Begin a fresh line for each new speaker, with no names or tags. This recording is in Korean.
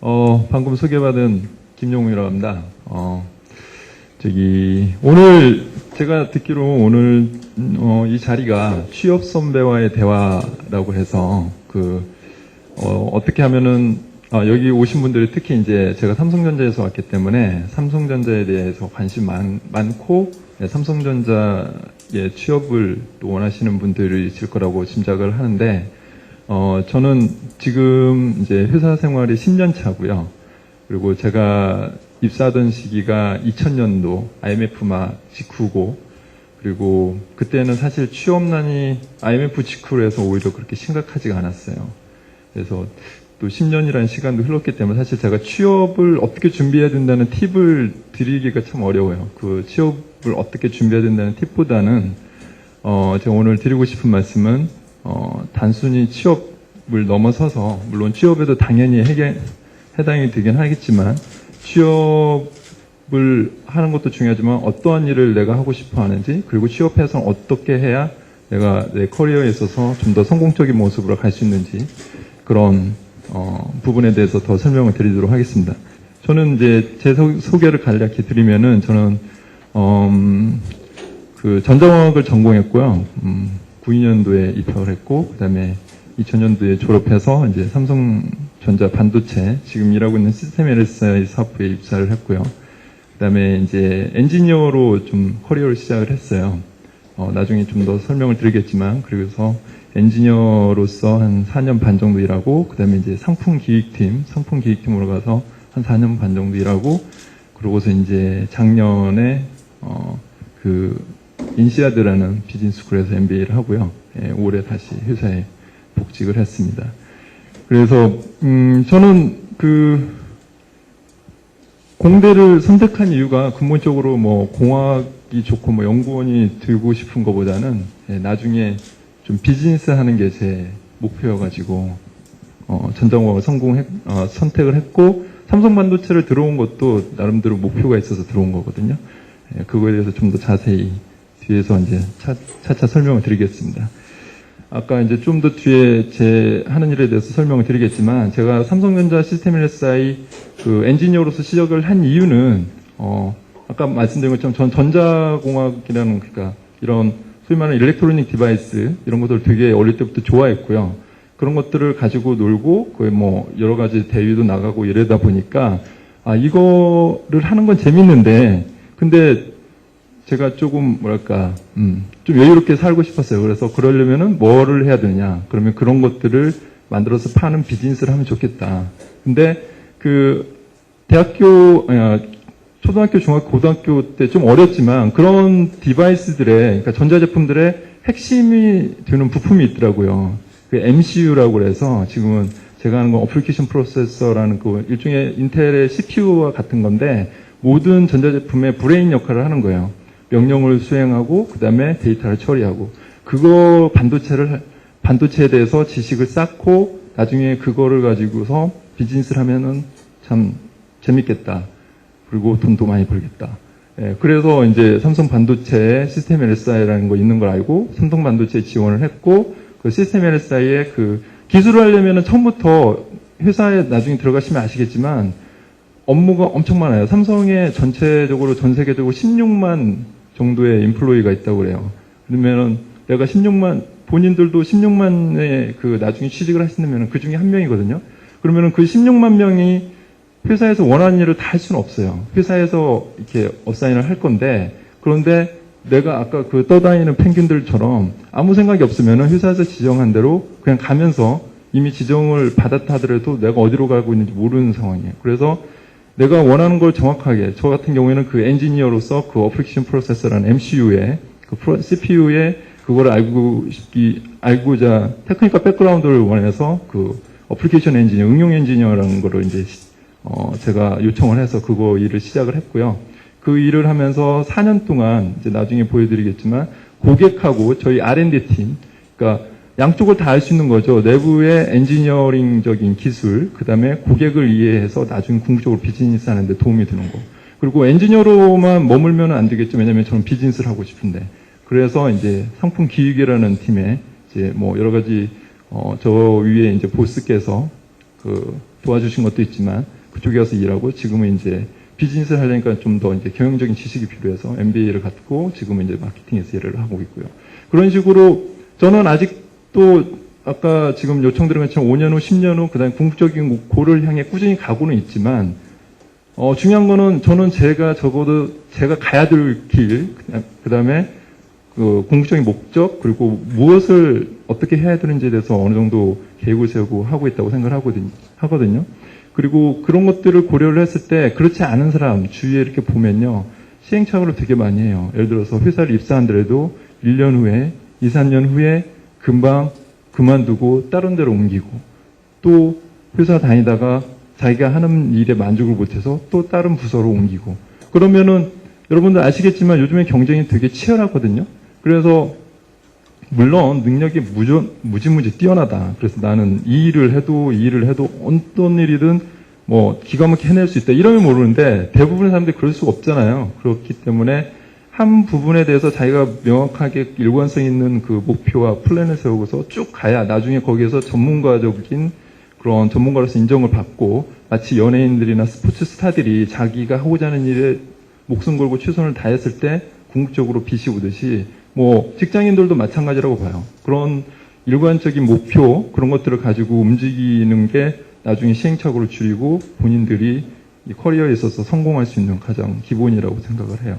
어, 방금 소개받은 김용우라고 합니다. 어, 저기, 오늘, 제가 듣기로 오늘, 음, 어, 이 자리가 취업 선배와의 대화라고 해서, 그, 어, 어떻게 하면은, 아, 여기 오신 분들이 특히 이제 제가 삼성전자에서 왔기 때문에 삼성전자에 대해서 관심 많, 많고, 네, 삼성전자의 취업을 또 원하시는 분들이 있을 거라고 짐작을 하는데, 어, 저는 지금 이제 회사 생활이 10년 차고요. 그리고 제가 입사하던 시기가 2000년도 IMF마 직후고, 그리고 그때는 사실 취업난이 IMF 직후로 해서 오히려 그렇게 심각하지가 않았어요. 그래서 또 10년이라는 시간도 흘렀기 때문에 사실 제가 취업을 어떻게 준비해야 된다는 팁을 드리기가 참 어려워요. 그 취업을 어떻게 준비해야 된다는 팁보다는 어, 제가 오늘 드리고 싶은 말씀은 어, 단순히 취업을 넘어서서 물론 취업에도 당연히 해게, 해당이 되긴 하겠지만 취업을 하는 것도 중요하지만 어떠한 일을 내가 하고 싶어 하는지 그리고 취업해서 어떻게 해야 내가 내 커리어에 있어서 좀 더 성공적인 모습으로 갈 수 있는지 그런 어, 부분에 대해서 더 설명을 드리도록 하겠습니다. 저는 이제 제 소, 소개를 간략히 드리면은 저는 음, 그 전자공학을 전공했고요. 음, 92년도에 입학을 했고 그다음에 2000년도에 졸업해서 이제 삼성전자 반도체 지금 일하고 있는 시스템 LSI 사업부에 입사를 했고요. 그다음에 이제 엔지니어로 좀 커리어를 시작을 했어요. 어, 나중에 좀 더 설명을 드리겠지만 그래서 엔지니어로서 한 4년 반 정도 일하고 그다음에 이제 상품 기획팀, 상품 기획팀으로 가서 한 4년 반 정도 일하고 그러고서 이제 작년에 어, 그 인시아드라는 비즈니스 스쿨에서 MBA를 하고요. 예, 올해 다시 회사에 복직을 했습니다. 그래서 음, 저는 그 공대를 선택한 이유가 근본적으로 뭐 공학이 좋고 뭐 연구원이 되고 싶은 것보다는 예, 나중에 좀 비즈니스 하는 게 제 목표여가지고 어, 전자공학을 성공했 어, 선택을 했고 삼성 반도체를 들어온 것도 나름대로 목표가 있어서 들어온 거거든요. 예, 그거에 대해서 좀 더 자세히 뒤에서 이제 차, 차차 설명을 드리겠습니다. 아까 이제 좀 더 뒤에 제 하는 일에 대해서 설명을 드리겠지만 제가 삼성전자 시스템 LSI 그 엔지니어로서 시작을 한 이유는 어 아까 말씀드린 것처럼 전 전자공학이라는 그러니까 이런 소위 말하는 일렉트로닉 디바이스 이런 것들 되게 어릴 때부터 좋아했고요. 그런 것들을 가지고 놀고 거의 뭐 여러 가지 대회도 나가고 이러다 보니까 아 이거를 하는 건 재밌는데 근데 제가 조금 뭐랄까 음, 좀 여유롭게 살고 싶었어요. 그래서 그러려면은 뭐를 해야 되냐? 그러면 그런 것들을 만들어서 파는 비즈니스를 하면 좋겠다. 근데 그 대학교 아, 초등학교, 중학교, 고등학교 때 좀 어렸지만 그런 디바이스들의 그러니까 전자제품들의 핵심이 되는 부품이 있더라고요. 그 MCU라고 그래서 지금은 제가 하는 건 어플리케이션 프로세서라는 그 일종의 인텔의 CPU와 같은 건데 모든 전자제품의 브레인 역할을 하는 거예요. 명령을 수행하고 그다음에 데이터를 처리하고 그거 반도체를 반도체에 대해서 지식을 쌓고 나중에 그거를 가지고서 비즈니스를 하면은 참 재밌겠다. 그리고 돈도 많이 벌겠다. 예, 그래서 이제 삼성 반도체에 시스템 LSI라는 거 있는 걸 알고 삼성 반도체에 지원을 했고 그 시스템 LSI의 그 기술을 하려면은 처음부터 회사에 나중에 들어가시면 아시겠지만 업무가 엄청 많아요. 삼성에 전체적으로 전 세계적으로 16만 정도의 인플로이가 있다고 그래요. 그러면은 내가 16만 본인들도 16만의 그 나중에 취직을 하신다면 그 중에 한 명이거든요. 그러면은 그 16만 명이 회사에서 원하는 일을 다 할 수는 없어요. 회사에서 이렇게 업사인을 할 건데 그런데 내가 아까 그 떠다니는 펭귄들처럼 아무 생각이 없으면은 회사에서 지정한 대로 그냥 가면서 이미 지정을 받았다 하더라도 내가 어디로 가고 있는지 모르는 상황이에요. 그래서 내가 원하는 걸 정확하게 저 같은 경우에는 그 엔지니어로서 그 어플리케이션 프로세서라는 MCU에 그 CPU에 그걸 알고 싶기 알고자 테크니컬 백그라운드를 원해서 그 어플리케이션 엔지니어, 응용 엔지니어라는 거를 이제 어 제가 요청을 해서 그거 일을 시작을 했고요. 그 일을 하면서 4년 동안 이제 나중에 보여드리겠지만 고객하고 저희 R&D 팀, 그러니까 양쪽을 다 할 수 있는 거죠. 내부의 엔지니어링적인 기술, 그 다음에 고객을 이해해서 나중에 궁극적으로 비즈니스 하는데 도움이 되는 거. 그리고 엔지니어로만 머물면 안 되겠죠. 왜냐면 저는 비즈니스를 하고 싶은데. 그래서 이제 상품 기획이라는 팀에 이제 뭐 여러 가지 어, 저 위에 이제 보스께서 그 도와주신 것도 있지만 그쪽에 가서 일하고 지금은 이제 비즈니스를 하려니까 좀 더 이제 경영적인 지식이 필요해서 MBA를 갖고 지금은 이제 마케팅에서 일을 하고 있고요. 그런 식으로 저는 아직 도 아까 지금 요청드린 것처럼 5년 후, 10년 후, 그 다음에 궁극적인 고를 향해 꾸준히 가고는 있지만, 어, 중요한 거는 저는 제가 적어도 제가 가야 될 길, 그 다음에 그 궁극적인 목적, 그리고 무엇을 어떻게 해야 되는지에 대해서 어느 정도 계획을 세우고 하고 있다고 생각을 하거든요. 하거든요. 그리고 그런 것들을 고려를 했을 때 그렇지 않은 사람 주위에 이렇게 보면요. 시행착오를 되게 많이 해요. 예를 들어서 회사를 입사한더라도 1년 후에, 2, 3년 후에 금방 그만두고 다른 데로 옮기고 또 회사 다니다가 자기가 하는 일에 만족을 못해서 또 다른 부서로 옮기고 그러면은 여러분들 아시겠지만 요즘에 경쟁이 되게 치열하거든요. 그래서 물론 능력이 무저, 무지무지 뛰어나다. 그래서 나는 이 일을 해도 이 일을 해도 어떤 일이든 뭐 기가 막히게 해낼 수 있다. 이러면 모르는데 대부분의 사람들이 그럴 수가 없잖아요. 그렇기 때문에 한 부분에 대해서 자기가 명확하게 일관성 있는 그 목표와 플랜을 세우고서 쭉 가야 나중에 거기에서 전문가적인 그런 전문가로서 인정을 받고 마치 연예인들이나 스포츠 스타들이 자기가 하고자 하는 일에 목숨 걸고 최선을 다했을 때 궁극적으로 빛이 오듯이 뭐 직장인들도 마찬가지라고 봐요. 그런 일관적인 목표 그런 것들을 가지고 움직이는 게 나중에 시행착오를 줄이고 본인들이 이 커리어에 있어서 성공할 수 있는 가장 기본이라고 생각을 해요.